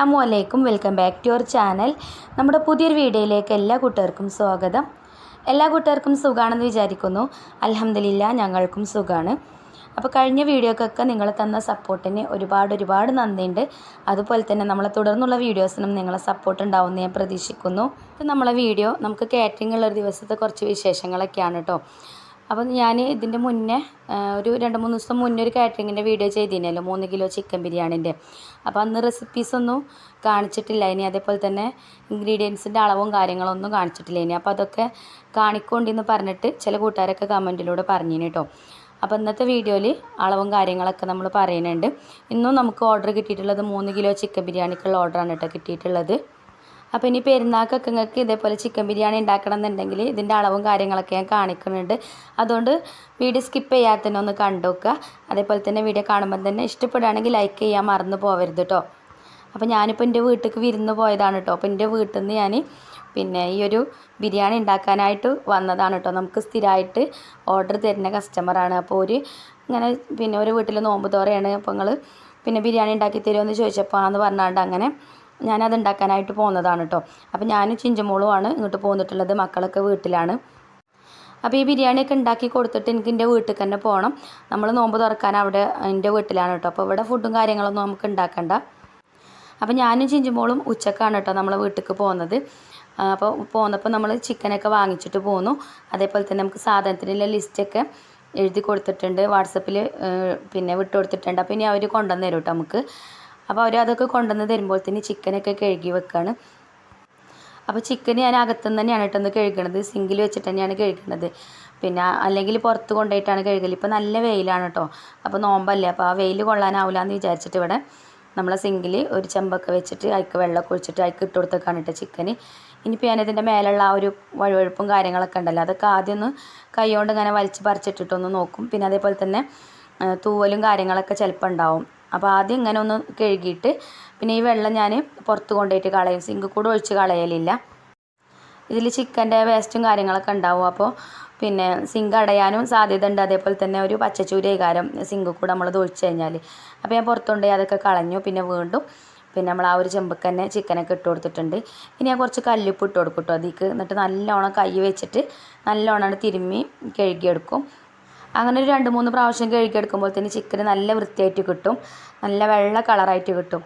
അസ്സലാമു അലൈക്കും. Welcome back to your channel. നമ്മുടെ പുതിയൊരു വീഡിയോയിലേക്ക് എല്ലാ കൂട്ടുകാർക്കും സ്വാഗതം. എല്ലാ കൂട്ടുകാർക്കും സുഖമാണെന്ന് വിചാരിക്കുന്നു. അലഹമില്ല ഞങ്ങൾക്കും സുഖമാണ് അപ്പോൾ കഴിഞ്ഞ വീഡിയോക്കൊക്കെ നിങ്ങൾ തന്ന സപ്പോർട്ടിന് ഒരുപാട് ഒരുപാട് നന്ദിയുണ്ട്. അതുപോലെ തന്നെ നമ്മളെ തുടർന്നുള്ള വീഡിയോസിനും നിങ്ങളെ സപ്പോർട്ട് ഉണ്ടാവുമെന്ന് ഞാൻ പ്രതീക്ഷിക്കുന്നു. ഇത് നമ്മളെ വീഡിയോ നമുക്ക് കാറ്ററിംഗ് ഉള്ള ഒരു ദിവസത്തെ കുറച്ച് വിശേഷങ്ങളൊക്കെയാണ് കേട്ടോ അപ്പം ഞാൻ ഇതിന്റെ മുന്നേ ഒരു രണ്ട് മൂന്ന് ദിവസം മുന്നേ ഒരു കാറ്ററിങ്ങിന്റെ വീഡിയോ ചെയ്തിരുന്നല്ലോ മൂന്ന് കിലോ ചിക്കൻ ബിരിയാണിന്റെ. അപ്പോൾ അന്ന് റെസിപ്പീസൊന്നും കാണിച്ചിട്ടില്ല. ഇനി അതേപോലെ തന്നെ ഇൻഗ്രീഡിയൻസിന്റെ അളവും കാര്യങ്ങളൊന്നും കാണിച്ചിട്ടില്ല ഇനി. അപ്പോൾ അതൊക്കെ കാണിക്കൊണ്ടെന്ന് പറഞ്ഞിട്ട് ചില കൂട്ടുകാരൊക്കെ കമന്റിലൂടെ പറഞ്ഞിന് കേട്ടോ അപ്പോൾ ഇന്നത്തെ വീഡിയോയിൽ അളവും കാര്യങ്ങളൊക്കെ നമ്മൾ പറയുന്നുണ്ട്. ഇന്നും നമുക്ക് ഓർഡർ കിട്ടിയിട്ടുള്ളത് മൂന്ന് കിലോ ചിക്കൻ ബിരിയാണിക്കുള്ള ഓർഡറാണ് കേട്ടോ കിട്ടിയിട്ടുള്ളത്. അപ്പോൾ ഇനി പെരുന്നാൾക്കൊക്കെ നിങ്ങൾക്ക് ഇതേപോലെ ചിക്കൻ ബിരിയാണി ഉണ്ടാക്കണം എന്നുണ്ടെങ്കിൽ ഇതിന്റെ അളവും കാര്യങ്ങളൊക്കെ ഞാൻ കാണിക്കുന്നുണ്ട്. അതുകൊണ്ട് വീഡിയോ സ്കിപ്പ് ചെയ്യാതെ തന്നെ ഒന്ന് കണ്ടുവെക്കുക അതേപോലെ തന്നെ വീഡിയോ കാണുമ്പോൾ തന്നെ ഇഷ്ടപ്പെടുകയാണെങ്കിൽ ലൈക്ക് ചെയ്യാൻ മറന്നു പോകരുത് കേട്ടോ അപ്പോൾ ഞാനിപ്പോൾ എന്റെ വീട്ടിലേക്ക് വിരുന്ന് പോയതാണ് കേട്ടോ അപ്പോൾ എന്റെ വീട്ടിൽ നിന്ന് ഞാൻ പിന്നെ ഈ ഒരു ബിരിയാണി ഉണ്ടാക്കാനായിട്ട് വന്നതാണ് കേട്ടോ നമുക്ക് സ്ഥിരമായിട്ട് ഓർഡർ തരുന്ന കസ്റ്റമറാണ് അപ്പോൾ ഒരു ഇങ്ങനെ പിന്നെ ഒരു വീട്ടിൽ നോമ്പ് തോറയാണ്. അപ്പോൾ നിങ്ങൾ പിന്നെ ബിരിയാണി ഉണ്ടാക്കി തരുമോ എന്ന് ചോദിച്ചപ്പോൾ ആന്ന് പറഞ്ഞാണ്ട് അങ്ങനെ ഞാനത് ഉണ്ടാക്കാനായിട്ട് പോകുന്നതാണ് കേട്ടോ അപ്പോൾ ഞാനും ചിഞ്ചമോളുമാണ് ഇങ്ങോട്ട് പോന്നിട്ടുള്ളത് മക്കളൊക്കെ വീട്ടിലാണ്. അപ്പോൾ ഈ ബിരിയാണിയൊക്കെ ഉണ്ടാക്കി കൊടുത്തിട്ട് എനിക്ക് എന്റെ വീട്ടിൽ തന്നെ പോകണം നമ്മൾ നോമ്പ് തുറക്കാൻ അവിടെ എന്റെ വീട്ടിലാണ് കേട്ടോ അപ്പോൾ ഇവിടെ ഫുഡും കാര്യങ്ങളൊന്നും നമുക്ക് ഉണ്ടാക്കണ്ട. അപ്പോൾ ഞാനും ചിഞ്ചുമോളും ഉച്ചക്കാണ് കേട്ടോ നമ്മളെ വീട്ടിലേക്ക് പോകുന്നത്. അപ്പോൾ പോന്നപ്പോൾ നമ്മൾ ചിക്കനൊക്കെ വാങ്ങിച്ചിട്ട് പോന്നു. അതേപോലെ തന്നെ നമുക്ക് സാധനത്തിനുള്ള ലിസ്റ്റൊക്കെ എഴുതി കൊടുത്തിട്ടുണ്ട്. വാട്സപ്പിൽ പിന്നെ വിട്ടു കൊടുത്തിട്ടുണ്ട്. അപ്പോൾ ഇനി അവർ കൊണ്ടുവന്നു തരും കേട്ടോ നമുക്ക്. അപ്പോൾ അവർ അതൊക്കെ കൊണ്ടുവന്ന് തന്നെ ചിക്കനൊക്കെ കഴുകി വെക്കുകയാണ് അപ്പോൾ ചിക്കൻ ഞാൻ അകത്തുനിന്ന് തന്നെയാണ് കേട്ടോ ഒന്ന് കഴുകണത്. സിങ്കിൽ വെച്ചിട്ട് തന്നെയാണ് കഴുകണത്. പിന്നെ അല്ലെങ്കിൽ പുറത്ത് കൊണ്ടുപോയിട്ടാണ് കഴുകൽ ഇപ്പോൾ നല്ല വെയിലാണ് കേട്ടോ. അപ്പോൾ നോമ്പല്ലേ? അപ്പോൾ ആ വെയിൽ കൊള്ളാനാവില്ല എന്ന് വിചാരിച്ചിട്ട് ഇവിടെ നമ്മളെ സിങ്കിൽ ഒരു ചെമ്പൊക്കെ വെച്ചിട്ട് അതിക്ക് വെള്ളമൊക്കെ ഒഴിച്ചിട്ട് അതിക്ക് ഇട്ട് കൊടുത്തേക്കാണ് കേട്ടോ ചിക്കന് ഇനിയിപ്പോൾ ഞാനിതിന്റെ മേലുള്ള ആ ഒരു വഴുവഴുപ്പും കാര്യങ്ങളൊക്കെ ഉണ്ടല്ലോ അതൊക്കെ ആദ്യം ഒന്ന് കൈകൊണ്ട് ഇങ്ങനെ വലിച്ച് പറിച്ചിട്ടിട്ടൊന്ന് നോക്കും. പിന്നെ അതേപോലെ തന്നെ തൂവലും കാര്യങ്ങളൊക്കെ ചിലപ്പോൾ ഉണ്ടാവും. അപ്പോൾ ആദ്യം ഇങ്ങനെ ഒന്ന് കഴുകിയിട്ട് പിന്നെ ഈ വെള്ളം ഞാൻ പുറത്ത് കൊണ്ടുപോയിട്ട് കളയും. സിങ്ക് കൂടെ ഒഴിച്ച് കളയലില്ല. ഇതിൽ ചിക്കന്റെ വേസ്റ്റും കാര്യങ്ങളൊക്കെ ഉണ്ടാവും. അപ്പോൾ പിന്നെ സിങ്ക് അടയാനും സാധ്യത ഉണ്ട്. അതേപോലെ തന്നെ ഒരു പച്ചച്ചൂരി കാരം സിങ്ക് കൂടെ നമ്മൾ ഒഴിച്ച് കഴിഞ്ഞാൽ അപ്പോൾ ഞാൻ പുറത്തുകൊണ്ടുപോയി അതൊക്കെ കളഞ്ഞു. പിന്നെ വീണ്ടും പിന്നെ നമ്മൾ ആ ഒരു ചെമ്പക്ക് തന്നെ ചിക്കനൊക്കെ ഇട്ട് കൊടുത്തിട്ടുണ്ട്. ഇനി ഞാൻ കുറച്ച് കല്ലുപ്പ് ഇട്ട് കൊടുക്കും കേട്ടോ അതിക്ക്. എന്നിട്ട് നല്ലോണം കൈ വെച്ചിട്ട് നല്ലോണം തിരുമ്മി കഴുകിയെടുക്കും. അങ്ങനെ ഒരു രണ്ട് മൂന്ന് പ്രാവശ്യം കഴുകിയെടുക്കുമ്പോഴത്തേന് ചിക്കൻ നല്ല വൃത്തിയായിട്ട് കിട്ടും. നല്ല വെള്ള കളറായിട്ട് കിട്ടും.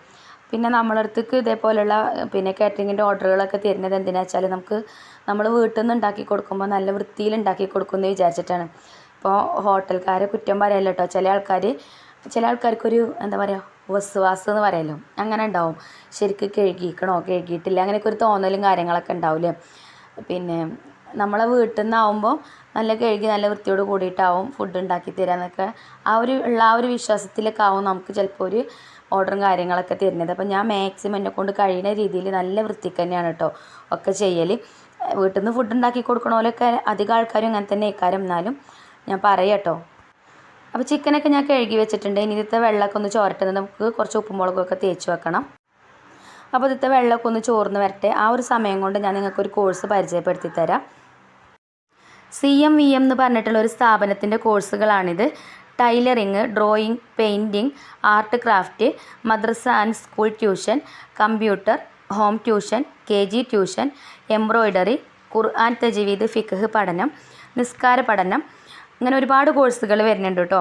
പിന്നെ നമ്മളടുത്തേക്ക് ഇതേപോലെയുള്ള പിന്നെ കാറ്ററിങ്ങിന്റെ ഓർഡറുകളൊക്കെ തരുന്നത് എന്തിനാ വെച്ചാൽ നമുക്ക് നമ്മൾ വീട്ടിൽ നിന്ന് ഉണ്ടാക്കി കൊടുക്കുമ്പോൾ നല്ല വൃത്തിയിൽ ഉണ്ടാക്കി കൊടുക്കുമെന്ന് വിചാരിച്ചിട്ടാണ്. ഇപ്പോൾ ഹോട്ടൽക്കാരെ കുറ്റം പറയല്ല കേട്ടോ. ചില ആൾക്കാർ ചില ആൾക്കാർക്കൊരു എന്താ പറയുക വസ്വാസ് എന്ന് പറയല്ലോ. അങ്ങനെ ഉണ്ടാവും. ശരിക്ക് കഴുകിക്കണോ കഴുകിയിട്ടില്ല അങ്ങനെയൊക്കെ ഒരു തോന്നലും കാര്യങ്ങളൊക്കെ ഉണ്ടാവില്ലേ? പിന്നെ നമ്മളെ വീട്ടിൽ നിന്നാവുമ്പോൾ നല്ല കഴുകി നല്ല വൃത്തിയോട് കൂടിയിട്ടാവും ഫുഡ് ഉണ്ടാക്കി തരാന്നൊക്കെ ആ ഒരു ഉള്ള ആ ഒരു വിശ്വാസത്തിലൊക്കെ ആവും നമുക്ക് ചിലപ്പോൾ ഒരു ഓർഡറും കാര്യങ്ങളൊക്കെ തരുന്നത്. അപ്പം ഞാൻ മാക്സിമം എന്നെ കൊണ്ട് കഴിയുന്ന രീതിയിൽ നല്ല വൃത്തിക്ക് തന്നെയാണ് കേട്ടോ ഒക്കെ ചെയ്യൽ വീട്ടിൽ നിന്ന് ഫുഡ് ഉണ്ടാക്കി കൊടുക്കണ അധികം ആൾക്കാരും അങ്ങനെ തന്നെ ഇക്കാരം എന്നാലും ഞാൻ പറയാം കേട്ടോ അപ്പോൾ ചിക്കനൊക്കെ ഞാൻ കഴുകി വെച്ചിട്ടുണ്ട്. ഇനി ഇതിത്തെ വെള്ളമൊക്കെ ഒന്ന് ചോരട്ടെ നമുക്ക് കുറച്ച് ഉപ്പും മുളകൊക്കെ തേച്ച് വെക്കണം. അപ്പോൾ ഇതിത്തെ വെള്ളമൊക്കെ ഒന്ന് ചോർന്ന് വരട്ടെ. ആ ഒരു സമയം കൊണ്ട് ഞാൻ നിങ്ങൾക്കൊരു കോഴ്സ് പരിചയപ്പെടുത്തി തരാം. സി എം വി എം എന്ന് പറഞ്ഞിട്ടുള്ള ഒരു സ്ഥാപനത്തിന്റെ കോഴ്സുകളാണിത്. Tailoring drawing painting art craft madrasa and school tuition computer home tuition K G tuition embroidery Quran തജീവീദ് ഫിഖ് പഠനം നിസ്കാര പഠനം അങ്ങനെ ഒരുപാട് കോഴ്സുകൾ വരുന്നുണ്ട് കേട്ടോ.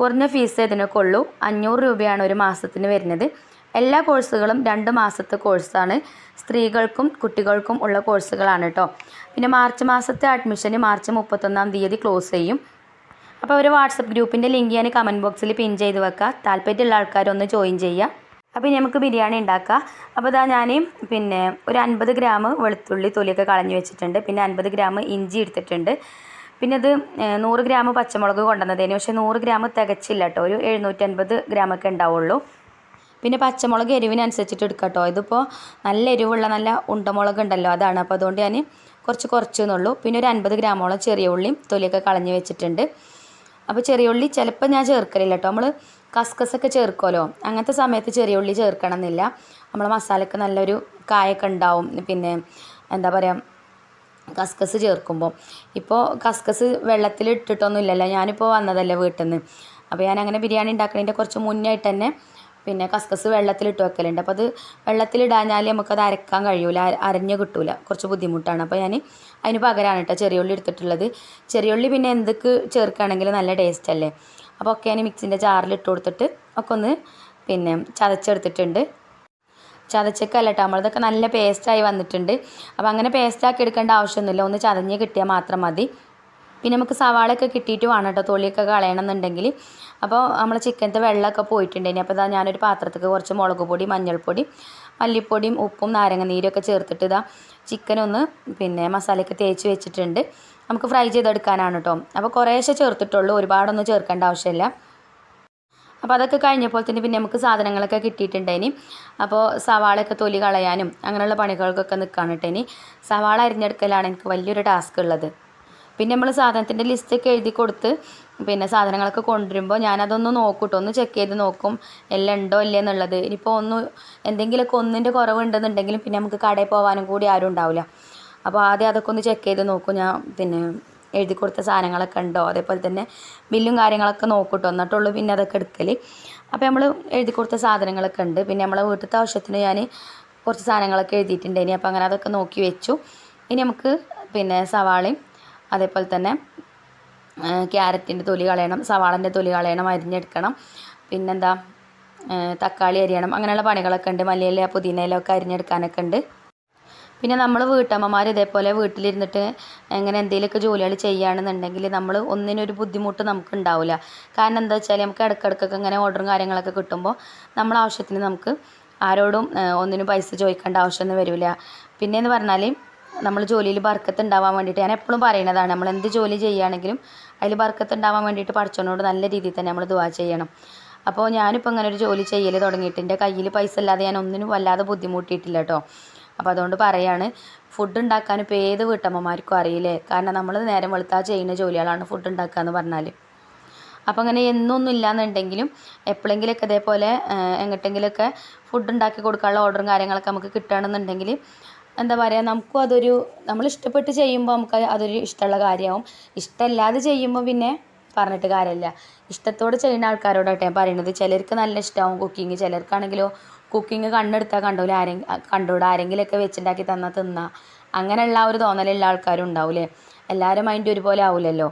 കുറഞ്ഞ ഫീസ് ഇതിനൊക്കെ ഉള്ളൂ. അഞ്ഞൂറ് രൂപയാണ് ഒരു മാസത്തിന് വരുന്നത്. എല്ലാ കോഴ്സുകളും രണ്ട് മാസത്തെ കോഴ്സാണ്. സ്ത്രീകൾക്കും കുട്ടികൾക്കും ഉള്ള കോഴ്സുകളാണ് കേട്ടോ പിന്നെ മാർച്ച് മാസത്തെ അഡ്മിഷന് മാർച്ച് മുപ്പത്തൊന്നാം തീയതി ക്ലോസ് ചെയ്യും. അപ്പോൾ ഒരു വാട്സപ്പ് ഗ്രൂപ്പിന്റെ ലിങ്ക് ഞാൻ കമന്റ് ബോക്സിൽ പിൻ ചെയ്ത് വെക്കുക താല്പര്യമുള്ള ആൾക്കാരൊന്ന് ജോയിൻ ചെയ്യുക അപ്പോൾ നമുക്ക് ബിരിയാണി ഉണ്ടാക്കാം. അപ്പോൾ ഇതാ ഞാൻ പിന്നെ ഒരു അൻപത് ഗ്രാം വെളുത്തുള്ളി തൊലിയൊക്കെ കളഞ്ഞു വെച്ചിട്ടുണ്ട്. പിന്നെ അൻപത് ഗ്രാം ഇഞ്ചി എടുത്തിട്ടുണ്ട്. പിന്നെ അത് നൂറ് ഗ്രാം പച്ചമുളക് കൊണ്ടുവന്നതേനു. പക്ഷേ നൂറ് ഗ്രാം തികച്ചില്ല കേട്ടോ ഒരു എഴുന്നൂറ്റൻപത് ഗ്രാമൊക്കെ ഉണ്ടാവുള്ളൂ. പിന്നെ പച്ചമുളക് എരിവിനനുസരിച്ചിട്ട് എടുക്കാം കേട്ടോ ഇതിപ്പോൾ നല്ല എരിവുള്ള നല്ല ഉണ്ടമുളക് ഉണ്ടല്ലോ അതാണ്. അപ്പോൾ അതുകൊണ്ട് ഞാൻ കുറച്ച് കുറച്ച് എന്നുള്ളൂ പിന്നെ ഒരു അൻപത് ഗ്രാമോളം ചെറിയ ഉള്ളിയും തൊലിയൊക്കെ കളഞ്ഞ് വെച്ചിട്ടുണ്ട്. അപ്പോൾ ചെറിയ ഉള്ളി ചിലപ്പോൾ ഞാൻ ചേർക്കലില്ല കേട്ടോ നമ്മൾ കസ്കസൊക്കെ ചേർക്കുമല്ലോ അങ്ങനത്തെ സമയത്ത് ചെറിയ ഉള്ളി ചേർക്കണം എന്നില്ല നമ്മൾ മസാലയ്ക്ക് നല്ലൊരു കായൊക്കെ ഉണ്ടാവും. പിന്നെ എന്താ പറയുക കസ്കസ് ചേർക്കുമ്പോൾ ഇപ്പോൾ കസ്കസ് വെള്ളത്തിൽ ഇട്ടിട്ടൊന്നും ഇല്ലല്ലോ ഞാനിപ്പോൾ വന്നതല്ലേ വീട്ടിൽ നിന്ന് അപ്പോൾ ഞാൻ അങ്ങനെ ബിരിയാണി ഉണ്ടാക്കുന്നതിന്റെ കുറച്ച് മുന്നായിട്ട് തന്നെ പിന്നെ കസ്കസ് വെള്ളത്തിലിട്ട് വെക്കലുണ്ട്. അപ്പോൾ അത് വെള്ളത്തിലിടാഞ്ഞാൽ നമുക്കത് അരക്കാൻ കഴിയൂല അര- അരഞ്ഞ് കിട്ടൂല. കുറച്ച് ബുദ്ധിമുട്ടാണ്. അപ്പോൾ ഞാൻ അതിന് പകരമാണ് കേട്ടോ ചെറിയുള്ളി എടുത്തിട്ടുള്ളത്. ചെറിയുള്ളി പിന്നെ എന്തൊക്കെ ചേർക്കുകയാണെങ്കിലും നല്ല ടേസ്റ്റ് അല്ലേ? അപ്പോൾ ഒക്കെ ഞാൻ മിക്സിന്റെ ജാറിൽ ഇട്ട് കൊടുത്തിട്ട് ഒക്കെ ഒന്ന് പിന്നെ ചതച്ചെടുത്തിട്ടുണ്ട്. ചതച്ചക്കല്ല കേട്ടോ നമ്മളതൊക്കെ നല്ല പേസ്റ്റായി വന്നിട്ടുണ്ട്. അപ്പോൾ അങ്ങനെ പേസ്റ്റാക്കി എടുക്കേണ്ട ആവശ്യമൊന്നുമില്ല. ഒന്ന് ചതഞ്ഞ് കിട്ടിയാൽ മാത്രം മതി. പിന്നെ നമുക്ക് സവാളയൊക്കെ കിട്ടിയിട്ട് വേണം കേട്ടോ തൊലിയൊക്കെ കളയണം എന്നുണ്ടെങ്കിൽ അപ്പോൾ നമ്മൾ ചിക്കനത്തെ വെള്ളമൊക്കെ പോയിട്ടുണ്ടെങ്കിൽ അപ്പോൾ ഇതാ ഞാനൊരു പാത്രത്തേക്ക് കുറച്ച് മുളക് പൊടി മഞ്ഞൾപ്പൊടി മല്ലിപ്പൊടിയും ഉപ്പും നാരങ്ങ നീരൊക്കെ ചേർത്തിട്ട് ഇതാ ചിക്കൻ ഒന്ന് പിന്നെ മസാലയൊക്കെ തേച്ച് വെച്ചിട്ടുണ്ട്. നമുക്ക് ഫ്രൈ ചെയ്തെടുക്കാനാണ് കേട്ടോ അപ്പോൾ കുറേശ്ശെ ചേർത്തിട്ടുള്ളൂ. ഒരുപാടൊന്നും ചേർക്കേണ്ട ആവശ്യമില്ല. അപ്പോൾ അതൊക്കെ കഴിഞ്ഞപ്പോൾ തന്നെ പിന്നെ നമുക്ക് സാധനങ്ങളൊക്കെ കിട്ടിയിട്ടുണ്ടായിനി. അപ്പോൾ സവാളയൊക്കെ തൊലി കളയാനും അങ്ങനെയുള്ള പണികൾക്കൊക്കെ നിൽക്കാണ് കേട്ടോ സവാള അരിഞ്ഞെടുക്കലാണ് എനിക്ക് വലിയൊരു ടാസ്ക് ഉള്ളത്. പിന്നെ നമ്മൾ സാധനത്തിന്റെ ലിസ്റ്റൊക്കെ എഴുതി കൊടുത്ത് പിന്നെ സാധനങ്ങളൊക്കെ കൊണ്ടുവരുമ്പോൾ ഞാനതൊന്ന് നോക്കൂട്ടോ. ഒന്ന് ചെക്ക് ചെയ്ത് നോക്കും. എല്ലാം ഉണ്ടോ ഇല്ലേ എന്നുള്ളത്. ഇനിയിപ്പോൾ ഒന്ന് എന്തെങ്കിലുമൊക്കെ ഒന്നിന്റെ കുറവുണ്ടെന്നുണ്ടെങ്കിലും പിന്നെ നമുക്ക് കടയിൽ പോകാനും കൂടി ആരും ഉണ്ടാവില്ല അപ്പോൾ ആദ്യം അതൊക്കെ ഒന്ന് ചെക്ക് ചെയ്ത് നോക്കും. ഞാൻ പിന്നെ എഴുതി കൊടുത്ത സാധനങ്ങളൊക്കെ ഉണ്ടോ? അതേപോലെ തന്നെ ബില്ലും കാര്യങ്ങളൊക്കെ നോക്കൂട്ടോ. എന്നിട്ടുള്ളൂ പിന്നെ അതൊക്കെ എടുക്കൽ അപ്പോൾ നമ്മൾ എഴുതി കൊടുത്ത സാധനങ്ങളൊക്കെ ഉണ്ട്. പിന്നെ നമ്മളെ വീട്ടിലത്തെ ആവശ്യത്തിന് ഞാൻ കുറച്ച് സാധനങ്ങളൊക്കെ എഴുതിയിട്ടുണ്ട്. ഇനി അപ്പോൾ അങ്ങനെ അതൊക്കെ നോക്കി വെച്ചു. ഇനി നമുക്ക് പിന്നെ സവാളയും അതേപോലെ തന്നെ ക്യാരറ്റിന്റെ തൊലി കളയണം സവാളന്റെ തൊലി കളയണം അരിഞ്ഞെടുക്കണം. പിന്നെന്താ തക്കാളി അരിയണം അങ്ങനെയുള്ള പണികളൊക്കെ ഉണ്ട്. മല്ലിയില പുതിനയില ഒക്കെ അരിഞ്ഞെടുക്കാനൊക്കെ ഉണ്ട്. പിന്നെ നമ്മൾ വീട്ടമ്മമാർ ഇതേപോലെ വീട്ടിലിരുന്നിട്ട് എങ്ങനെ എന്തെങ്കിലുമൊക്കെ ജോലികൾ ചെയ്യുകയാണെന്നുണ്ടെങ്കിൽ നമ്മൾ ഒന്നിനൊരു ബുദ്ധിമുട്ട് നമുക്ക് ഉണ്ടാവില്ല കാരണം എന്താ വെച്ചാൽ നമുക്ക് ഇടയ്ക്കിടയ്ക്കൊക്കെ ഇങ്ങനെ ഓർഡറും കാര്യങ്ങളൊക്കെ കിട്ടുമ്പോൾ നമ്മളെ ആവശ്യത്തിന് നമുക്ക് ആരോടും ഒന്നിനും പൈസ ചോദിക്കേണ്ട ആവശ്യമൊന്നും വരില്ല. പിന്നെയെന്ന് പറഞ്ഞാൽ നമ്മൾ ജോലിയിൽ ബർക്കത്ത് ഉണ്ടാവാൻ വേണ്ടിയിട്ട് ഞാൻ എപ്പോഴും പറയുന്നതാണ് നമ്മൾ എന്ത് ജോലി ചെയ്യുകയാണെങ്കിലും അതിൽ ബർക്കത്ത് ഉണ്ടാവാൻ വേണ്ടിയിട്ട് പഠിച്ചവനോട് നല്ല രീതിയിൽ തന്നെ നമ്മൾ ദുവാ ചെയ്യണം. അപ്പോൾ ഞാനിപ്പോൾ അങ്ങനെ ഒരു ജോലി ചെയ്യൽ തുടങ്ങിയിട്ട് എന്റെ കയ്യിൽ പൈസ ഇല്ലാതെ ഞാൻ ഒന്നിനും വല്ലാതെ ബുദ്ധിമുട്ടിയിട്ടില്ല കേട്ടോ. അപ്പോൾ അതുകൊണ്ട് പറയാണ് ഫുഡ് ഉണ്ടാക്കാൻ ഇപ്പോൾ ഏത് വീട്ടമ്മമാർക്കും അറിയില്ലേ? കാരണം നമ്മൾ നേരം വെളുത്താൽ ചെയ്യുന്ന ജോലികളാണ് ഫുഡ് ഉണ്ടാക്കുക എന്ന് പറഞ്ഞാൽ. അപ്പോൾ അങ്ങനെ എന്നൊന്നും ഇല്ലാന്നുണ്ടെങ്കിലും എപ്പോഴെങ്കിലുമൊക്കെ ഇതേപോലെ എങ്ങോട്ടെങ്കിലൊക്കെ ഫുഡ് ഉണ്ടാക്കി കൊടുക്കാനുള്ള ഓർഡറും കാര്യങ്ങളൊക്കെ നമുക്ക് കിട്ടുകയാണെന്നുണ്ടെങ്കിൽ എന്താ പറയുക നമുക്കും അതൊരു നമ്മൾ ഇഷ്ടപ്പെട്ട് ചെയ്യുമ്പോൾ നമുക്ക് അതൊരു ഇഷ്ടമുള്ള കാര്യമാവും. ഇഷ്ടമല്ലാതെ ചെയ്യുമ്പോൾ പിന്നെ പറഞ്ഞിട്ട് കാര്യമില്ല. ഇഷ്ടത്തോടെ ചെയ്യുന്ന ആൾക്കാരോടാട്ടെ ഞാൻ പറയുന്നത് ചിലർക്ക് നല്ല ഇഷ്ടമാവും കുക്കിങ് ചിലർക്കാണെങ്കിലോ കുക്കിംഗ് കണ്ണെടുത്താൽ കണ്ടൂല ആരെങ്കിലും കണ്ടൂടെ ആരെങ്കിലുമൊക്കെ വെച്ചുണ്ടാക്കി തന്നാൽ തിന്നാ. അങ്ങനെയുള്ള ഒരു തോന്നലുള്ള ആൾക്കാരും ഉണ്ടാവില്ലേ? എല്ലാവരും മൈൻഡ് ഒരുപോലെ ആവില്ലല്ലോ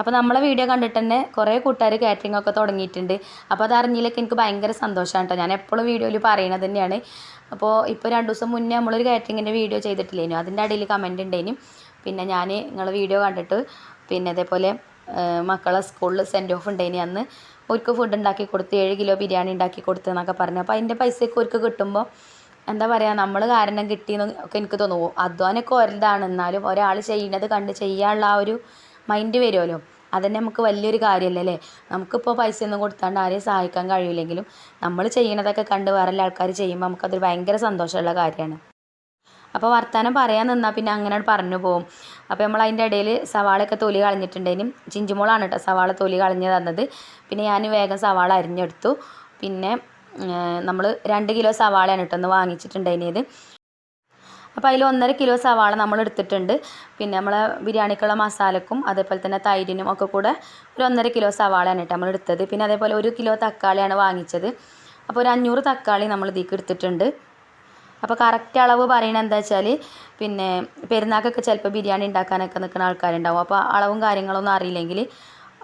അപ്പോൾ നമ്മളെ വീഡിയോ കണ്ടിട്ട് തന്നെ കുറേ കൂട്ടുകാർ കാറ്ററിംഗ് ഒക്കെ തുടങ്ങിയിട്ടുണ്ട്. അപ്പോൾ അത് അറിഞ്ഞില്ലൊക്കെ എനിക്ക് ഭയങ്കര സന്തോഷമാണ് കേട്ടോ ഞാൻ എപ്പോഴും വീഡിയോയിൽ പറയുന്നത് തന്നെയാണ്. അപ്പോൾ ഇപ്പോൾ രണ്ട് ദിവസം മുന്നേ നമ്മളൊരു കാറ്ററിങ്ങിന്റെ വീഡിയോ ചെയ്തിട്ടില്ലേനു. അതിന്റെ അടിയിൽ കമന്റ് ഉണ്ടേനും പിന്നെ ഞാൻ നിങ്ങളെ വീഡിയോ കണ്ടിട്ട് പിന്നെ അതേപോലെ മക്കളെ സ്കൂളിൽ സെൻഡ് ഓഫ് ഉണ്ടേനി അന്ന് ഒരുക്ക് ഫുഡ് ഉണ്ടാക്കി കൊടുത്ത് ഏഴ് കിലോ ബിരിയാണി ഉണ്ടാക്കി കൊടുത്ത് എന്നൊക്കെ പറഞ്ഞു. അപ്പോൾ അതിന്റെ പൈസയൊക്കെ ഒരുക്ക് കിട്ടുമ്പോൾ എന്താ പറയുക നമ്മൾ കാരണം കിട്ടിയെന്ന് ഒക്കെ എനിക്ക് തോന്നുന്നു. അധ്വാനമൊക്കെ ഒരതാണ്. എന്നാലും ഒരാൾ ചെയ്യുന്നത് കണ്ട് ചെയ്യാനുള്ള ആ ഒരു മൈൻഡ് വരുമല്ലോ അതന്നെ നമുക്ക് വലിയൊരു കാര്യമല്ലേ അല്ലേ? നമുക്കിപ്പോൾ പൈസ ഒന്നും കൊടുത്താണ്ട് ആരെയും സഹായിക്കാൻ കഴിയില്ലെങ്കിലും നമ്മൾ ചെയ്യണതൊക്കെ കണ്ട് വേറെ ആൾക്കാർ ചെയ്യുമ്പോൾ നമുക്കതൊരു ഭയങ്കര സന്തോഷമുള്ള കാര്യമാണ്. അപ്പോൾ വർത്തമാനം പറയാൻ നിന്നാൽ പിന്നെ അങ്ങനെ പറഞ്ഞു പോകും അപ്പോൾ നമ്മൾ അതിന്റെ ഇടയിൽ സവാളയൊക്കെ തൊലി കളഞ്ഞിട്ടുണ്ടേനും ചിഞ്ചുമോളാണ് കേട്ടോ സവാള തൊലി കളഞ്ഞ് തന്നത്. പിന്നെ ഞാൻ വേഗം സവാള അരിഞ്ഞെടുത്തു. പിന്നെ നമ്മൾ രണ്ട് കിലോ സവാളയാണ് കേട്ടോ ഒന്ന് വാങ്ങിച്ചിട്ടുണ്ടായിരുന്നത് അപ്പോൾ അതിൽ ഒന്നര കിലോ സവാള നമ്മൾ എടുത്തിട്ടുണ്ട്. പിന്നെ നമ്മൾ ബിരിയാണിക്കുള്ള മസാലക്കും അതേപോലെ തന്നെ തൈരിനും ഒക്കെ കൂടെ ഒരു ഒന്നര കിലോ സവാളയാണ് കേട്ടോ നമ്മൾ എടുത്തത്. പിന്നെ അതേപോലെ ഒരു കിലോ തക്കാളിയാണ് വാങ്ങിച്ചത്. അപ്പോൾ ഒരു അഞ്ഞൂറ് തക്കാളി നമ്മൾ ഇതിലേക്ക് എടുത്തിട്ടുണ്ട്. അപ്പോൾ കറക്റ്റ് അളവ് പറയണത് എന്താ വെച്ചാൽ പിന്നെ പെരുന്നാൾക്കൊക്കെ ചിലപ്പോൾ ബിരിയാണി ഉണ്ടാക്കാനൊക്കെ നിൽക്കുന്ന ആൾക്കാരുണ്ടാവും. അപ്പോൾ അളവും കാര്യങ്ങളൊന്നും അറിയില്ലെങ്കിൽ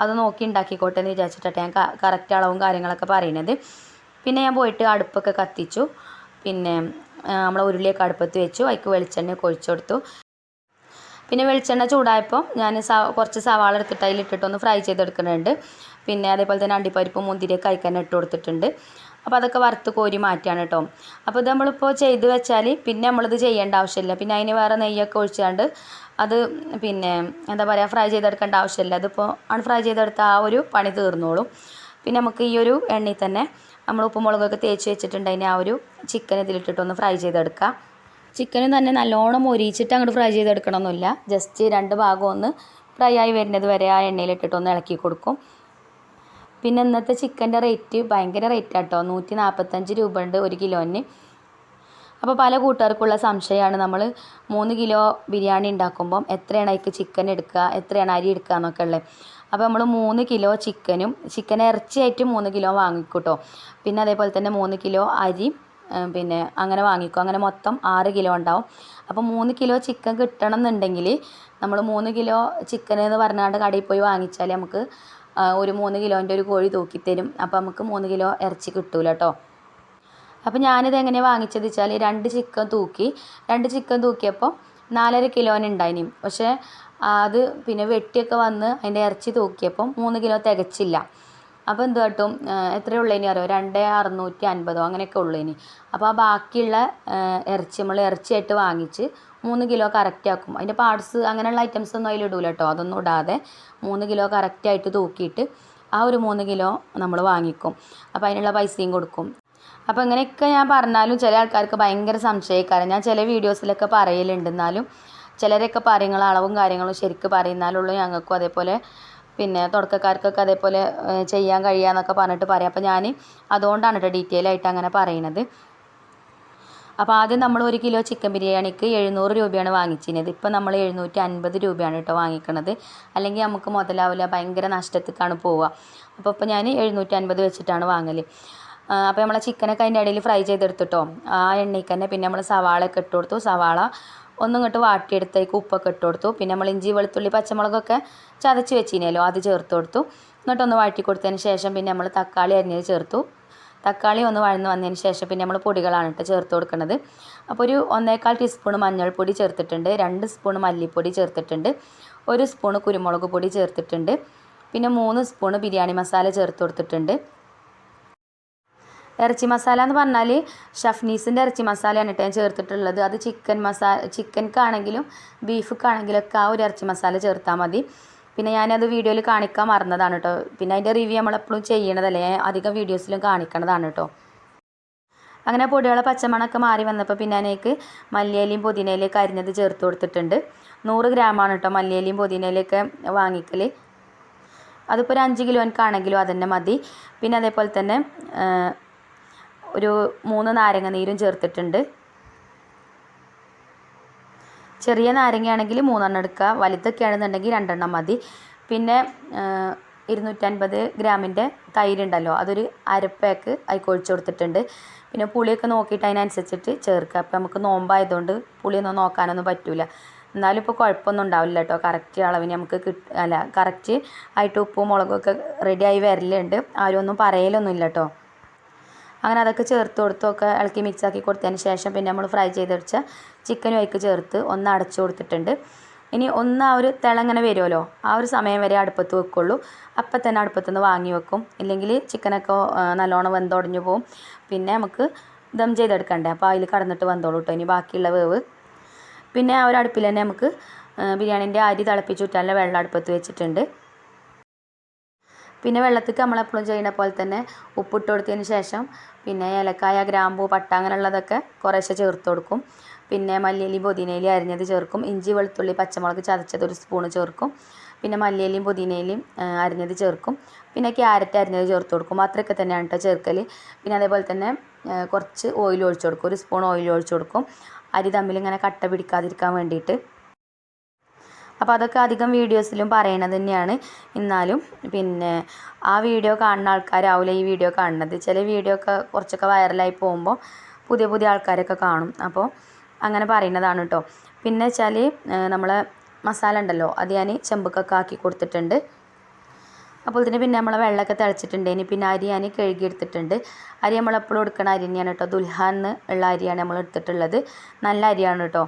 അത് നോക്കി ഉണ്ടാക്കിക്കോട്ടെ എന്ന് വിചാരിച്ചിട്ടാണ് ഞാൻ കറക്റ്റ് അളവും കാര്യങ്ങളൊക്കെ പറയണത്. പിന്നെ ഞാൻ പോയിട്ട് അടുപ്പൊക്കെ കത്തിച്ചു. പിന്നെ നമ്മൾ ഉരുളിയൊക്കെ അടുപ്പത്ത് വെച്ചു. അതിക്ക് വെളിച്ചെണ്ണ കൊഴിച്ചു കൊടുത്തു. പിന്നെ വെളിച്ചെണ്ണ ചൂടായപ്പോൾ ഞാൻ കുറച്ച് സവാള എടുത്തിട്ട് അതിലിട്ടിട്ടൊന്ന് ഫ്രൈ ചെയ്തെടുക്കുന്നുണ്ട്. പിന്നെ അതേപോലെ തന്നെ അണ്ടിപ്പരിപ്പ് മുന്തിരിയൊക്കെ അയക്കാൻ ഇട്ട് കൊടുത്തിട്ടുണ്ട്. അപ്പോൾ അതൊക്കെ വറുത്ത് കോരി മാറ്റിയാണ് കേട്ടോ അപ്പോൾ ഇത് നമ്മളിപ്പോൾ ചെയ്ത് വെച്ചാൽ പിന്നെ നമ്മളിത് ചെയ്യേണ്ട ആവശ്യമില്ല. പിന്നെ അതിന് വേറെ നെയ്യൊക്കെ ഒഴിച്ചാണ്ട് അത് പിന്നെ എന്താ പറയുക ഫ്രൈ ചെയ്തെടുക്കേണ്ട ആവശ്യമില്ല. അതിപ്പോൾ ആണ് ഫ്രൈ ചെയ്തെടുത്ത ആ ഒരു പണി തീർന്നോളും. പിന്നെ നമുക്ക് ഈ ഒരു എണ്ണയിൽ തന്നെ നമ്മൾ ഉപ്പും മുളകൊക്കെ തേച്ച് വെച്ചിട്ടുണ്ട്. അതിന് ആ ഒരു ചിക്കൻ ഇതിലിട്ടിട്ടൊന്ന് ഫ്രൈ ചെയ്തെടുക്കുക ചിക്കനും തന്നെ നല്ലോണം മൊരിച്ചിട്ട് അങ്ങോട്ട് ഫ്രൈ ചെയ്തെടുക്കണമെന്നില്ല ജസ്റ്റ് രണ്ട് ഭാഗം ഒന്ന് ഫ്രൈ ആയി വരുന്നത് വരെ ആ എണ്ണയിലിട്ടിട്ടൊന്ന് ഇളക്കി കൊടുക്കും. പിന്നെ ഇന്നത്തെ ചിക്കന്റെ റേറ്റ് ഭയങ്കര റേറ്റ് കേട്ടോ നൂറ്റി നാൽപ്പത്തഞ്ച് രൂപ ഉണ്ട് ഒരു കിലോന്. അപ്പോൾ പല കൂട്ടുകാർക്കുള്ള സംശയമാണ് നമ്മൾ മൂന്ന് കിലോ ബിരിയാണി ഉണ്ടാക്കുമ്പം എത്രയാണ് അതിക്ക് ചിക്കൻ എടുക്കുക എത്രയാണ് അരി എടുക്കുക എന്നൊക്കെ ഉള്ളത്. അപ്പോൾ നമ്മൾ മൂന്ന് കിലോ ചിക്കനും ചിക്കൻ ഇറച്ചിയായിട്ട് മൂന്ന് കിലോ വാങ്ങിക്കൂട്ടോ. പിന്നെ അതേപോലെ തന്നെ മൂന്ന് കിലോ അരി പിന്നെ അങ്ങനെ വാങ്ങിക്കും. അങ്ങനെ മൊത്തം ആറ് കിലോ ഉണ്ടാവും. അപ്പോൾ മൂന്ന് കിലോ ചിക്കൻ കിട്ടണം എന്നുണ്ടെങ്കിൽ നമ്മൾ മൂന്ന് കിലോ ചിക്കൻ എന്ന് പറഞ്ഞാണ്ട് കടയിൽ പോയി വാങ്ങിച്ചാൽ നമുക്ക് ഒരു മൂന്ന് കിലോന്റെ ഒരു കോഴി തൂക്കിത്തരും അപ്പോൾ നമുക്ക് മൂന്ന് കിലോ ഇറച്ചി കിട്ടൂല കേട്ടോ അപ്പോൾ ഞാനിത് എങ്ങനെയാണ് വാങ്ങിച്ചത് വെച്ചാൽ രണ്ട് ചിക്കൻ തൂക്കി രണ്ട് ചിക്കൻ തൂക്കിയപ്പോൾ നാലര കിലോന് ഉണ്ടായിനി. പക്ഷേ അത് പിന്നെ വെട്ടിയൊക്കെ വന്ന് അതിന്റെ ഇറച്ചി തൂക്കിയപ്പം മൂന്ന് കിലോ തികച്ചില്ല. അപ്പോൾ എന്ത് കാട്ടും എത്രയേ ഉള്ളതിനി അറിയോ? രണ്ട് അറുന്നൂറ്റി അൻപതോ അങ്ങനെയൊക്കെ ഇനി. അപ്പോൾ ആ ബാക്കിയുള്ള ഇറച്ചി നമ്മൾ ഇറച്ചിയായിട്ട് വാങ്ങിച്ച് മൂന്ന് കിലോ കറക്റ്റ് ആക്കും. അതിന്റെ പാർട്സ് അങ്ങനെയുള്ള ഐറ്റംസ് ഒന്നും അതിലിടൂല കേട്ടോ. അതൊന്നും ഇടാതെ മൂന്ന് കിലോ കറക്റ്റായിട്ട് തൂക്കിയിട്ട് ആ ഒരു മൂന്ന് കിലോ നമ്മൾ വാങ്ങിക്കും. അപ്പോൾ അതിനുള്ള പൈസയും കൊടുക്കും. അപ്പോൾ അങ്ങനെയൊക്കെ ഞാൻ പറഞ്ഞാലും ചില ആൾക്കാർക്ക് ഭയങ്കര സംശയക്കാരൻ ഞാൻ ചില വീഡിയോസിലൊക്കെ പറയലുണ്ട്. എന്നാലും ചിലരൊക്കെ പറയുന്ന അളവും കാര്യങ്ങളും ശരിക്ക് പറയുന്നാലുള്ളൂ ഞങ്ങൾക്കും അതേപോലെ പിന്നെ തുടക്കക്കാർക്കൊക്കെ അതേപോലെ ചെയ്യാൻ കഴിയുക എന്നൊക്കെ പറഞ്ഞിട്ട് പറയാം. അപ്പോൾ ഞാൻ അതുകൊണ്ടാണ് കേട്ടോ ഡീറ്റെയിൽ ആയിട്ട് അങ്ങനെ പറയണത്. അപ്പോൾ ആദ്യം നമ്മൾ ഒരു കിലോ ചിക്കൻ ബിരിയാണിക്ക് എഴുന്നൂറ് രൂപയാണ് വാങ്ങിച്ചിരുന്നത്. ഇപ്പോൾ നമ്മൾ എഴുന്നൂറ്റി അൻപത് രൂപയാണ് കേട്ടോ വാങ്ങിക്കണത്. അല്ലെങ്കിൽ നമുക്ക് മുതലാവില്ല ഭയങ്കര നഷ്ടത്തിക്കാണ് പോവുക. അപ്പോൾ ഇപ്പോൾ ഞാൻ എഴുന്നൂറ്റി അൻപത് വെച്ചിട്ടാണ് വാങ്ങൽ അപ്പോൾ നമ്മളെ ചിക്കനൊക്കെ അതിന്റെ ഇടയിൽ ഫ്രൈ ചെയ്തെടുത്തിട്ടോ ആ എണ്ണയ്ക്ക് തന്നെ പിന്നെ നമ്മൾ സവാളയൊക്കെ ഇട്ട് കൊടുത്തു. സവാള ഒന്നും ഇങ്ങോട്ട് വാട്ടിയെടുത്തേക്ക് ഉപ്പൊക്കെ ഇട്ട് കൊടുത്തു. പിന്നെ നമ്മൾ ഇഞ്ചി വെളുത്തുള്ളി പച്ചമുളകൊക്കെ ചതച്ച് വെച്ചിനല്ലോ അത് ചേർത്ത് കൊടുത്തു. എന്നിട്ടൊന്ന് വാട്ടി കൊടുത്തതിന് ശേഷം പിന്നെ നമ്മൾ തക്കാളി അരിഞ്ഞത് ചേർത്തു. തക്കാളി ഒന്ന് വഴന്ന് വന്നതിന് ശേഷം പിന്നെ നമ്മൾ പൊടികളാണ് കേട്ടോ ചേർത്ത് കൊടുക്കുന്നത് അപ്പോൾ ഒരു ഒന്നേകാൽ ടീസ്പൂൺ മഞ്ഞൾപ്പൊടി ചേർത്തിട്ടുണ്ട് രണ്ട് സ്പൂൺ മല്ലിപ്പൊടി ചേർത്തിട്ടുണ്ട് ഒരു സ്പൂൺ കുരുമുളക് പൊടി ചേർത്തിട്ടുണ്ട് പിന്നെ മൂന്ന് സ്പൂൺ ബിരിയാണി മസാല ചേർത്ത് കൊടുത്തിട്ടുണ്ട്. ഇറച്ചി മസാല എന്ന് പറഞ്ഞാൽ ഷഫ്നീസിന്റെ ഇറച്ചി മസാലയാണ് കേട്ടോ ഞാൻ ചേർത്തിട്ടുള്ളത്. അത് ചിക്കൻ മസാല ചിക്കൻക്കാണെങ്കിലും ബീഫ്ക്കാണെങ്കിലും ഒക്കെ ആ ഒരു ഇറച്ചി മസാല ചേർത്താൽ മതി. പിന്നെ ഞാനത് വീഡിയോയിൽ കാണിക്കാൻ മറന്നതാണ് കേട്ടോ. പിന്നെ അതിന്റെ റിവ്യൂ നമ്മളെപ്പോഴും ചെയ്യണതല്ലേ? ഞാൻ അധികം വീഡിയോസിലും കാണിക്കണതാണ് കേട്ടോ. അങ്ങനെ പൊടികളെ പച്ചമണമൊക്കെ മാറി വന്നപ്പോൾ പിന്നെ അതിലേക്ക് മല്ലിയിലയും പുതിനയിലയൊക്കെ അരിഞ്ഞത് ചേർത്ത് കൊടുത്തിട്ടുണ്ട്. നൂറ് ഗ്രാമാണ് കേട്ടോ മല്ലിയിലയും പുതിനയിലയൊക്കെ വാങ്ങിക്കൽ അതിപ്പോൾ ഒരു അഞ്ച് കിലോനക്കാണെങ്കിലും അതന്നെ മതി. പിന്നെ അതേപോലെ തന്നെ ഒരു മൂന്ന് നാരങ്ങ നീരും ചേർത്തിട്ടുണ്ട്. ചെറിയ നാരങ്ങയാണെങ്കിൽ മൂന്നെണ്ണം എടുക്കുക. വലുതൊക്കെ ആണെന്നുണ്ടെങ്കിൽ രണ്ടെണ്ണം മതി. പിന്നെ ഇരുന്നൂറ്റൻപത് ഗ്രാമിന്റെ തൈരുണ്ടല്ലോ അതൊരു അരപ്പാക്ക് അതിൽ ഒഴിച്ച് കൊടുത്തിട്ടുണ്ട്. പിന്നെ പുളിയൊക്കെ നോക്കിയിട്ട് അതിനനുസരിച്ചിട്ട് ചേർക്കുക. അപ്പോൾ നമുക്ക് നോമ്പായതുകൊണ്ട് പുളിയൊന്നും നോക്കാനൊന്നും പറ്റില്ല എന്നാലും ഇപ്പോൾ കുഴപ്പമൊന്നും ഉണ്ടാവില്ല കേട്ടോ. കറക്റ്റ് അളവിന് നമുക്ക് കിട്ട അല്ല കറക്റ്റ് ആയിട്ട് ഉപ്പും മുളകൊക്കെ റെഡിയായി വരലുണ്ട്. ആരും ഒന്നും പറയലൊന്നും ഇല്ല കേട്ടോ. അങ്ങനെ അതൊക്കെ ചേർത്ത് കൊടുത്തൊക്കെ ഇളക്കി മിക്സ് ആക്കി കൊടുത്തതിന് ശേഷം പിന്നെ നമ്മൾ ഫ്രൈ ചെയ്ത് വെച്ച ചിക്കനും അതിലേക്ക് ചേർത്ത് ഒന്ന് അടച്ചു കൊടുത്തിട്ടുണ്ട്. ഇനി ഒന്ന് ആ ഒരു തിളങ്ങനെ വരുമല്ലോ ആ ഒരു സമയം വരെ അടുപ്പത്ത് വെക്കുള്ളൂ. അപ്പം തന്നെ അടുപ്പത്ത് നിന്ന് വാങ്ങി വെക്കും. ഇല്ലെങ്കിൽ ചിക്കനൊക്കെ നല്ലോണം വെന്തുടഞ്ഞു പോകും പിന്നെ നമുക്ക് ദം ചെയ്തെടുക്കണ്ടേ? അപ്പോൾ അതിൽ കടന്നിട്ട് വെന്തോളൂ കേട്ടോ ഇനി ബാക്കിയുള്ള വേവ്. പിന്നെ ആ ഒരു അടുപ്പിൽ തന്നെ നമുക്ക് ബിരിയാണീന്റെ അരി തിളപ്പിച്ചുറ്റാനുള്ള വെള്ളം അടുപ്പത്ത് വെച്ചിട്ടുണ്ട്. പിന്നെ വെള്ളത്തിക്ക് നമ്മളെപ്പോഴും ചെയ്യുന്ന പോലെ തന്നെ ഉപ്പിട്ട് കൊടുത്തതിന് ശേഷം പിന്നെ ഏലക്കായ ഗ്രാമ്പു പട്ട അങ്ങനെയുള്ളതൊക്കെ കുറേശ്ശെ ചേർത്ത് കൊടുക്കും. പിന്നെ മല്ലിയിലയും പുതിനയിലയും അരിഞ്ഞത് ചേർക്കും. ഇഞ്ചി വെളുത്തുള്ളി പച്ചമുളക് ചതച്ചത് ഒരു സ്പൂണ് ചേർക്കും. പിന്നെ മല്ലിയിലയും പുതിനയിലയും അരിഞ്ഞത് ചേർക്കും. പിന്നെ ക്യാരറ്റ് അരിഞ്ഞത് ചേർത്ത് കൊടുക്കും. അത്രയൊക്കെ തന്നെയാണ് കേട്ടോ ചേർക്കൽ പിന്നെ അതേപോലെ തന്നെ കുറച്ച് ഓയിൽ ഒഴിച്ച് കൊടുക്കും. ഒരു സ്പൂൺ ഓയിൽ ഒഴിച്ച് കൊടുക്കും. അരി തമ്മിൽ ഇങ്ങനെ കട്ട പിടിക്കാതിരിക്കാൻ വേണ്ടിയിട്ട് അപ്പോൾ അതൊക്കെ അധികം വീഡിയോസിലും പറയണത് തന്നെയാണ്. എന്നാലും പിന്നെ ആ വീഡിയോ കാണുന്ന ആൾക്കാരാവില്ല ഈ വീഡിയോ കാണുന്നത്? ചില വീഡിയോ ഒക്കെ കുറച്ചൊക്കെ വൈറലായി പോകുമ്പോൾ പുതിയ പുതിയ ആൾക്കാരൊക്കെ കാണും. അപ്പോൾ അങ്ങനെ പറയുന്നതാണ് കേട്ടോ പിന്നെ വെച്ചാൽ നമ്മൾ മസാല ഉണ്ടല്ലോ അത് ഞാൻ ചെമ്പുക്കൊക്കെ ആക്കി കൊടുത്തിട്ടുണ്ട്. അപ്പോൾ ഇതിന് പിന്നെ നമ്മളെ വെള്ളമൊക്കെ തിളച്ചിട്ടുണ്ട്. ഇനി പിന്നെ അരി ഞാൻ കഴുകിയെടുത്തിട്ടുണ്ട്. അരി നമ്മളെപ്പോഴും എടുക്കണ അരി തന്നെയാണ് കേട്ടോ ദുൽഹാന്ന് ഉള്ള അരിയാണ് നമ്മൾ എടുത്തിട്ടുള്ളത്. നല്ല അരിയാണ് കേട്ടോ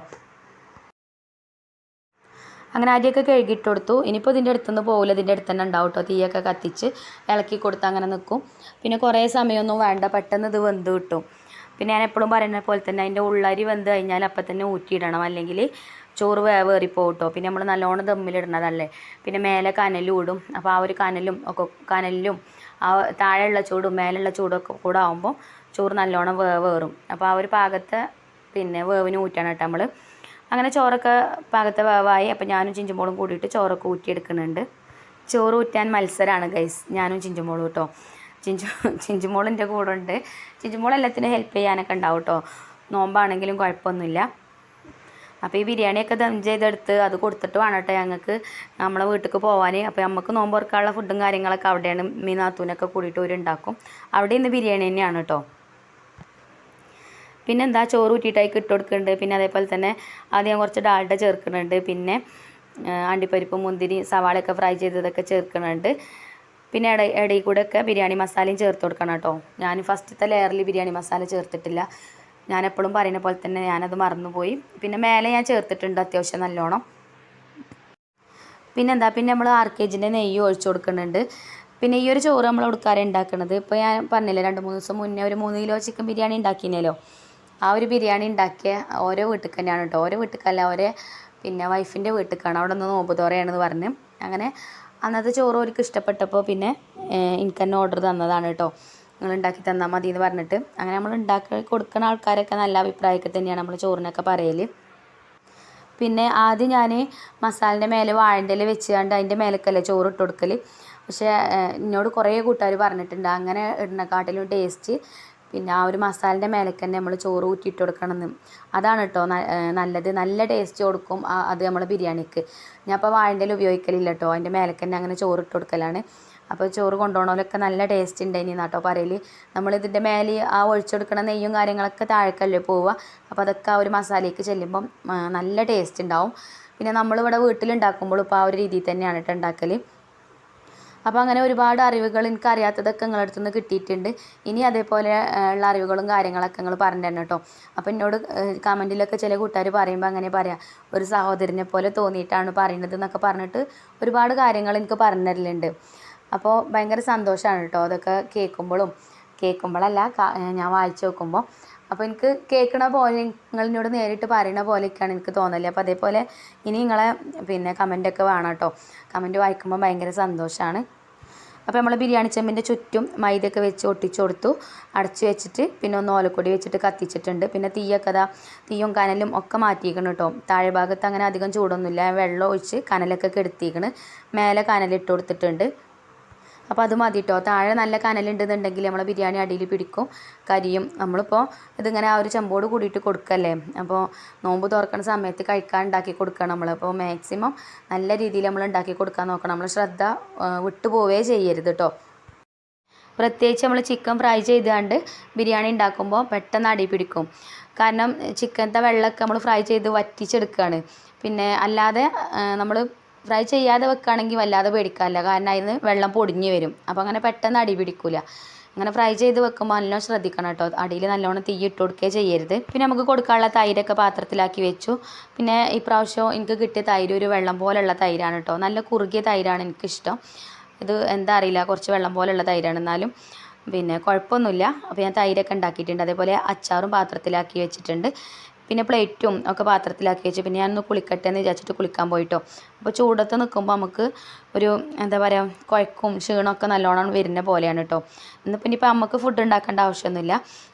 അങ്ങനെ അരിയൊക്കെ കഴുകിയിട്ട് കൊടുത്തു ഇനിയിപ്പോൾ ഇതിന്റെ അടുത്തൊന്നും പോകില്ല ഇതിന്റെ അടുത്ത് തന്നെ ഉണ്ടാവും കേട്ടോ തീയൊക്കെ കത്തിച്ച് ഇളക്കി കൊടുത്ത് അങ്ങനെ നിൽക്കും പിന്നെ കുറേ സമയമൊന്നും വേണ്ട. പെട്ടെന്ന് ഇത് വെന്ത് കിട്ടും. പിന്നെ ഞാൻ എപ്പോഴും പറയുന്ന പോലെ തന്നെ അതിന്റെ ഉള്ളരി വെന്ത് കഴിഞ്ഞാൽ അപ്പം തന്നെ ഊറ്റിയിടണം. അല്ലെങ്കിൽ ചോറ് വേവേറിപ്പോകും കേട്ടോ പിന്നെ നമ്മൾ നല്ലോണം ദമ്മിലിടണതല്ലേ പിന്നെ മേലെ കനലും ഇടും. അപ്പോൾ ആ ഒരു കനലും ഒക്കെ കനലിലും ആ താഴെയുള്ള ചൂടും മേലുള്ള ചൂടൊക്കെ കൂടെ ആകുമ്പോൾ ചോറ് നല്ലോണം വേവേറും അപ്പോൾ ആ ഒരു പാകത്തെ പിന്നെ വേവിന് ഊറ്റണം കേട്ടോ നമ്മൾ അങ്ങനെ ചോറൊക്കെ പാകത്തെ വേവായി. അപ്പോൾ ഞാനും ചിഞ്ചുമോളും കൂടിയിട്ട് ചോറൊക്കെ ഊറ്റിയെടുക്കുന്നുണ്ട്. ചോറ് ഊറ്റാൻ മത്സരമാണ് ഗൈസ് ഞാനും ചിഞ്ചുമോളും കേട്ടോ ചിഞ്ചു ചിഞ്ചുമോളിന്റെ കൂടെ ഉണ്ട്. ചിഞ്ചുമോൾ എല്ലാത്തിനും ഹെൽപ്പ് ചെയ്യാനൊക്കെ ഉണ്ടാവും കേട്ടോ നോമ്പാണെങ്കിലും കുഴപ്പമൊന്നുമില്ല. അപ്പോൾ ഈ ബിരിയാണിയൊക്കെ ദം ചെയ്തെടുത്ത് അത് കൊടുത്തിട്ട് വേണം കേട്ടോ ഞങ്ങൾക്ക്. നമ്മളെ വീട്ടിലേക്ക് പോകാൻ അപ്പോൾ നമുക്ക് നോമ്പ് തുറക്കാനുള്ള ഫുഡും കാര്യങ്ങളൊക്കെ അവിടെയാണ് മീനാത്തൂനൊക്കെ കൂടിയിട്ട് ഒരു ഉണ്ടാക്കും. അവിടെ ഇന്ന് ബിരിയാണി തന്നെയാണ് കേട്ടോ പിന്നെ എന്താ ചോറ് കൂട്ടിയിട്ടായി ഇട്ട് കൊടുക്കുന്നുണ്ട് പിന്നെ അതേപോലെ തന്നെ ആദ്യം കുറച്ച് ഡാൽഡ ചേർക്കുന്നുണ്ട് പിന്നെ അണ്ടിപ്പരിപ്പ് മുന്തിരി സവാളയൊക്കെ ഫ്രൈ ചെയ്തതൊക്കെ ചേർക്കുന്നുണ്ട് പിന്നെ ഇട ഇടയിൽ കൂടെ ഒക്കെ ബിരിയാണി മസാലയും ചേർത്ത് കൊടുക്കണം കേട്ടോ. ഞാൻ ഫസ്റ്റത്തെ ലെയറിൽ ബിരിയാണി മസാല ചേർത്തിട്ടില്ല. ഞാൻ എപ്പോഴും പറയുന്ന പോലെ തന്നെ ഞാനത് മറന്നുപോയി. പിന്നെ മേലെ ഞാൻ ചേർത്തിട്ടുണ്ട് അത്യാവശ്യം നല്ലോണം. പിന്നെ എന്താ പിന്നെ നമ്മൾ ആർ കെ ജിന്റെ നെയ്യ് ഒഴിച്ചു കൊടുക്കുന്നുണ്ട് പിന്നെ ഈ ഒരു ചോറ് നമ്മൾ കൊടുക്കാറുണ്ടാക്കുന്നത് ഇപ്പോൾ ഞാൻ പറഞ്ഞില്ലേ രണ്ട് മൂന്ന് ദിവസം മുന്നേ ഒരു മൂന്ന് കിലോ ചിക്കൻ ബിരിയാണി ഉണ്ടാക്കിനല്ലോ ആ ഒരു ബിരിയാണി ഉണ്ടാക്കിയ ഓരോ വീട്ടിൽ തന്നെയാണ് കേട്ടോ ഓരോ വീട്ടിലല്ല ഓരോ പിന്നെ വൈഫിന്റെ വീട്ടിലേക്കാണ് അവിടെ നിന്ന് നോമ്പ് തോറയാണെന്ന് പറഞ്ഞ്. അങ്ങനെ അന്നത്തെ ചോറ് അവർക്ക് ഇഷ്ടപ്പെട്ടപ്പോൾ പിന്നെ എനിക്ക് തന്നെ ഓർഡർ തന്നതാണ് കേട്ടോ നിങ്ങൾ ഉണ്ടാക്കി തന്നാൽ മതി എന്ന് പറഞ്ഞിട്ട്. അങ്ങനെ നമ്മൾ ഉണ്ടാക്കി കൊടുക്കുന്ന ആൾക്കാരൊക്കെ നല്ല അഭിപ്രായമൊക്കെ തന്നെയാണ് നമ്മൾ ചോറിനൊക്കെ പറയൽ പിന്നെ ആദ്യം ഞാൻ മസാലേന്റെ മേലെ വാഴന്റെ ഇല വെച്ചുകൊണ്ട് അതിന്റെ മേലേക്കല്ലേ ചോറ് ഇട്ട് കൊടുക്കൽ പക്ഷേ എന്നോട് കുറേ കൂട്ടുകാർ പറഞ്ഞിട്ടുണ്ട്. അങ്ങനെ ഇടുന്നക്കാട്ടിലും ടേസ്റ്റ് പിന്നെ ആ ഒരു മസാലേന്റെ മേലേക്ക് തന്നെ നമ്മൾ ചോറ് ഊറ്റിയിട്ട് കൊടുക്കണമെന്ന്. അതാണ് കേട്ടോ നല്ലത്. നല്ല ടേസ്റ്റ് കൊടുക്കും അത് നമ്മൾ ബിരിയാണിക്ക്. ഞാൻ അപ്പോൾ വാഴന്റെ ഉപയോഗിക്കലില്ല കേട്ടോ അതിന്റെ മേലേക്ക് തന്നെ അങ്ങനെ ചോറ് ഇട്ട് കൊടുക്കലാണ്. അപ്പോൾ ചോറ് കൊണ്ടുപോകണമല്ലൊക്കെ നല്ല ടേസ്റ്റ് ഉണ്ടായിനി കേട്ടോ പറയൽ നമ്മളിതിന്റെ മേലെ ആ ഒഴിച്ചെടുക്കണ നെയ്യും കാര്യങ്ങളൊക്കെ താഴേക്കല്ലേ പോവുക അപ്പോൾ അതൊക്കെ ആ ഒരു മസാലയ്ക്ക് ചെല്ലുമ്പം നല്ല ടേസ്റ്റ് ഉണ്ടാവും പിന്നെ നമ്മളിവിടെ വീട്ടിലുണ്ടാക്കുമ്പോൾ ഇപ്പോൾ ആ ഒരു രീതിയിൽ തന്നെയാണ് കേട്ടോ ഉണ്ടാക്കൽ അപ്പോൾ അങ്ങനെ ഒരുപാട് അറിവുകൾ എനിക്ക് അറിയാത്തതൊക്കെ നിങ്ങളുടെ അടുത്ത് നിന്ന് കിട്ടിയിട്ടുണ്ട്. ഇനി അതേപോലെ ഉള്ള അറിവുകളും കാര്യങ്ങളൊക്കെ നിങ്ങൾ പറഞ്ഞു തരണം കേട്ടോ. അപ്പോൾ എന്നോട് കമന്റിലൊക്കെ ചില കൂട്ടുകാർ പറയുമ്പോൾ അങ്ങനെ പറയാം ഒരു സഹോദരനെ പോലെ തോന്നിയിട്ടാണ് പറയുന്നത് എന്നൊക്കെ പറഞ്ഞിട്ട് ഒരുപാട് കാര്യങ്ങൾ എനിക്ക് പറഞ്ഞു തരലുണ്ട്. അപ്പോൾ ഭയങ്കര സന്തോഷമാണ് കേട്ടോ അതൊക്കെ കേൾക്കുമ്പോഴും. കേൾക്കുമ്പോഴല്ല ഞാൻ വായിച്ചു നോക്കുമ്പോൾ അപ്പോൾ എനിക്ക് കേൾക്കണ പോലെ നിങ്ങൾ നേരിട്ട് പറയണ പോലെയൊക്കെയാണ് എനിക്ക് തോന്നൽ. അപ്പോൾ അതേപോലെ ഇനി നിങ്ങളെ പിന്നെ കമന്റൊക്കെ വേണം കേട്ടോ കമന്റ് വായിക്കുമ്പോൾ ഭയങ്കര സന്തോഷമാണ് അപ്പോൾ നമ്മൾ ബിരിയാണി ചെമ്പിന്റെ ചുറ്റും മൈദയൊക്കെ വെച്ച് ഒട്ടിച്ചു കൊടുത്തു. അടച്ചു വെച്ചിട്ട് പിന്നെ ഒന്ന് ഓലക്കൊടി വെച്ചിട്ട് കത്തിച്ചിട്ടുണ്ട്. പിന്നെ തീയൊക്കെ അതാ തീയും കനലും ഒക്കെ മാറ്റിയിരിക്കണം കേട്ടോ താഴെ ഭാഗത്ത് അങ്ങനെ അധികം ചൂടൊന്നുമില്ല. വെള്ളം ഒഴിച്ച് കനലൊക്കെ കെടുത്തിയിരിക്കണ് മേലെ കനലിട്ട് കൊടുത്തിട്ടുണ്ട്. അപ്പോൾ അത് മതി കേട്ടോ താഴെ നല്ല കനലുണ്ടെന്നുണ്ടെങ്കിൽ നമ്മൾ ബിരിയാണി അടിയിൽ പിടിക്കും കരിയും. നമ്മളിപ്പോൾ ഇതിങ്ങനെ ആ ഒരു ചെമ്പോട് കൂടിയിട്ട് കൊടുക്കല്ലേ? അപ്പോൾ നോമ്പ് തുറക്കുന്ന സമയത്ത് കഴിക്കാൻ ഉണ്ടാക്കി കൊടുക്കണം നമ്മൾ അപ്പോൾ മാക്സിമം നല്ല രീതിയിൽ നമ്മൾ ഉണ്ടാക്കി കൊടുക്കാൻ നോക്കണം. നമ്മൾ ശ്രദ്ധ വിട്ടുപോവേ ചെയ്യരുത് കേട്ടോ പ്രത്യേകിച്ച് നമ്മൾ ചിക്കൻ ഫ്രൈ ചെയ്താണ്ട് ബിരിയാണി ഉണ്ടാക്കുമ്പോൾ പെട്ടെന്ന് അടി പിടിക്കും. കാരണം ചിക്കനത്തെ വെള്ളമൊക്കെ നമ്മൾ ഫ്രൈ ചെയ്ത് വറ്റിച്ചെടുക്കുകയാണ് പിന്നെ അല്ലാതെ നമ്മൾ ഫ്രൈ ചെയ്യാതെ വെക്കുകയാണെങ്കിൽ വല്ലാതെ പേടിക്കാനില്ല കാരണം അതിന് വെള്ളം പൊടിഞ്ഞു വരും. അപ്പോൾ അങ്ങനെ പെട്ടെന്ന് അടി പിടിക്കില്ല അങ്ങനെ ഫ്രൈ ചെയ്ത് വെക്കുമ്പോൾ നല്ലോണം ശ്രദ്ധിക്കണം കേട്ടോ. അടിയിൽ നല്ലോണം തീ ഇട്ട് കൊടുക്കുകയേ ചെയ്യരുത്. പിന്നെ നമുക്ക് കൊടുക്കാനുള്ള തൈരൊക്കെ പാത്രത്തിലാക്കി വെച്ചു. പിന്നെ ഇപ്രാവശ്യം എനിക്ക് കിട്ടിയ തൈര് ഒരു വെള്ളം പോലെയുള്ള തൈരാണ് കേട്ടോ. നല്ല കുറുകിയ തൈരാണ് എനിക്കിഷ്ടം. ഇത് എന്താ അറിയില്ല. കുറച്ച് വെള്ളം പോലെയുള്ള തൈരാണ് എന്നാലും. പിന്നെ കുഴപ്പമൊന്നുമില്ല. അപ്പോൾ ഞാൻ തൈരൊക്കെ ഉണ്ടാക്കിയിട്ടുണ്ട്. അതേപോലെ അച്ചാറും പാത്രത്തിലാക്കി വെച്ചിട്ടുണ്ട്. പിന്നെ പ്ലേറ്റും ഒക്കെ പാത്രത്തിലാക്കി വെച്ച്. പിന്നെ ഞാനൊന്ന് കുളിക്കട്ടെ എന്ന് വിചാരിച്ചിട്ട് കുളിക്കാൻ പോയിട്ടോ. അപ്പോൾ ചൂടത്ത് നിൽക്കുമ്പോൾ നമുക്ക് ഒരു എന്താ പറയുക കുഴക്കും ക്ഷീണമൊക്കെ നല്ലോണം വരുന്ന പോലെയാണ് കേട്ടോ ഇന്ന് പിന്നെ ഇപ്പോൾ നമുക്ക് ഫുഡ് ഉണ്ടാക്കേണ്ട ആവശ്യമൊന്നുമില്ല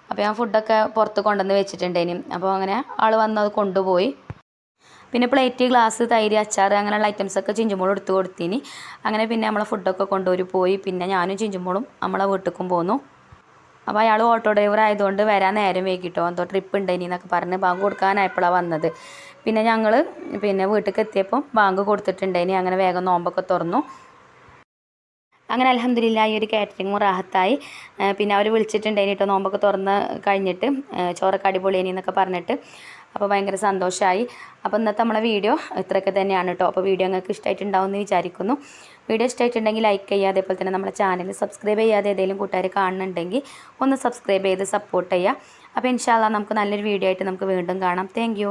അപ്പോൾ ഞാൻ ഫുഡൊക്കെ പുറത്ത് കൊണ്ടുവന്ന് വെച്ചിട്ടുണ്ടേനും. അപ്പോൾ അങ്ങനെ ആൾ വന്ന് അത് കൊണ്ടുപോയി. പിന്നെ പ്ലേറ്റ് ഗ്ലാസ് തൈര് അച്ചാർ അങ്ങനെയുള്ള ഐറ്റംസൊക്കെ ചിഞ്ചുമോളും എടുത്ത് കൊടുത്തിനി. അങ്ങനെ പിന്നെ നമ്മളെ ഫുഡൊക്കെ കൊണ്ടുപോയി പോയി. പിന്നെ ഞാനും ചിഞ്ചുമോളും നമ്മളെ വീട്ടിലേക്കും പോന്നു. അപ്പോൾ അയാൾ ഓട്ടോ ഡ്രൈവർ ആയതുകൊണ്ട് വരാൻ നേരം വൈകിട്ടോ എന്തോ ട്രിപ്പ് ഉണ്ട് ഇനി എന്നൊക്കെ പറഞ്ഞ് ബാങ്ക് കൊടുക്കാനായപ്പോഴാണ് വന്നത്. പിന്നെ ഞങ്ങൾ പിന്നെ വീട്ടിലേക്ക് എത്തിയപ്പോൾ ബാങ്ക് കൊടുത്തിട്ടുണ്ടായിനി അങ്ങനെ വേഗം നോമ്പൊക്കെ തുറന്നു. അങ്ങനെ അലഹമില്ല ഈ ഒരു കാറ്ററിങ്ങും റാഹത്തായി. പിന്നെ അവർ വിളിച്ചിട്ടുണ്ടായിനി കേട്ടോ നോമ്പൊക്കെ തുറന്ന് കഴിഞ്ഞിട്ട് ചോറൊക്കെ അടിപൊളിയേനി എന്നൊക്കെ പറഞ്ഞിട്ട്. അപ്പോൾ ഭയങ്കര സന്തോഷമായി അപ്പോൾ ഇന്നത്തെ നമ്മളെ വീഡിയോ ഇത്രയൊക്കെ തന്നെയാണ് കേട്ടോ അപ്പോൾ വീഡിയോ നിങ്ങൾക്ക് ഇഷ്ടമായിട്ടുണ്ടാവും എന്ന് വിചാരിക്കുന്നു. വീഡിയോ ഇഷ്ടമായിട്ടുണ്ടെങ്കിൽ ലൈക്ക് ചെയ്യുക. അതേപോലെ തന്നെ നമ്മുടെ ചാനൽ സബ്സ്ക്രൈബ് ചെയ്യാതെ ഏതെങ്കിലും കൂട്ടുകാർ കാണുന്നുണ്ടെങ്കിൽ ഒന്ന് സബ്സ്ക്രൈബ് ചെയ്ത് സപ്പോർട്ട് ചെയ്യുക. അപ്പോൾ ഇൻഷാല്ല നമുക്ക് നല്ലൊരു വീഡിയോ ആയിട്ട് നമുക്ക് വീണ്ടും കാണാം. താങ്ക്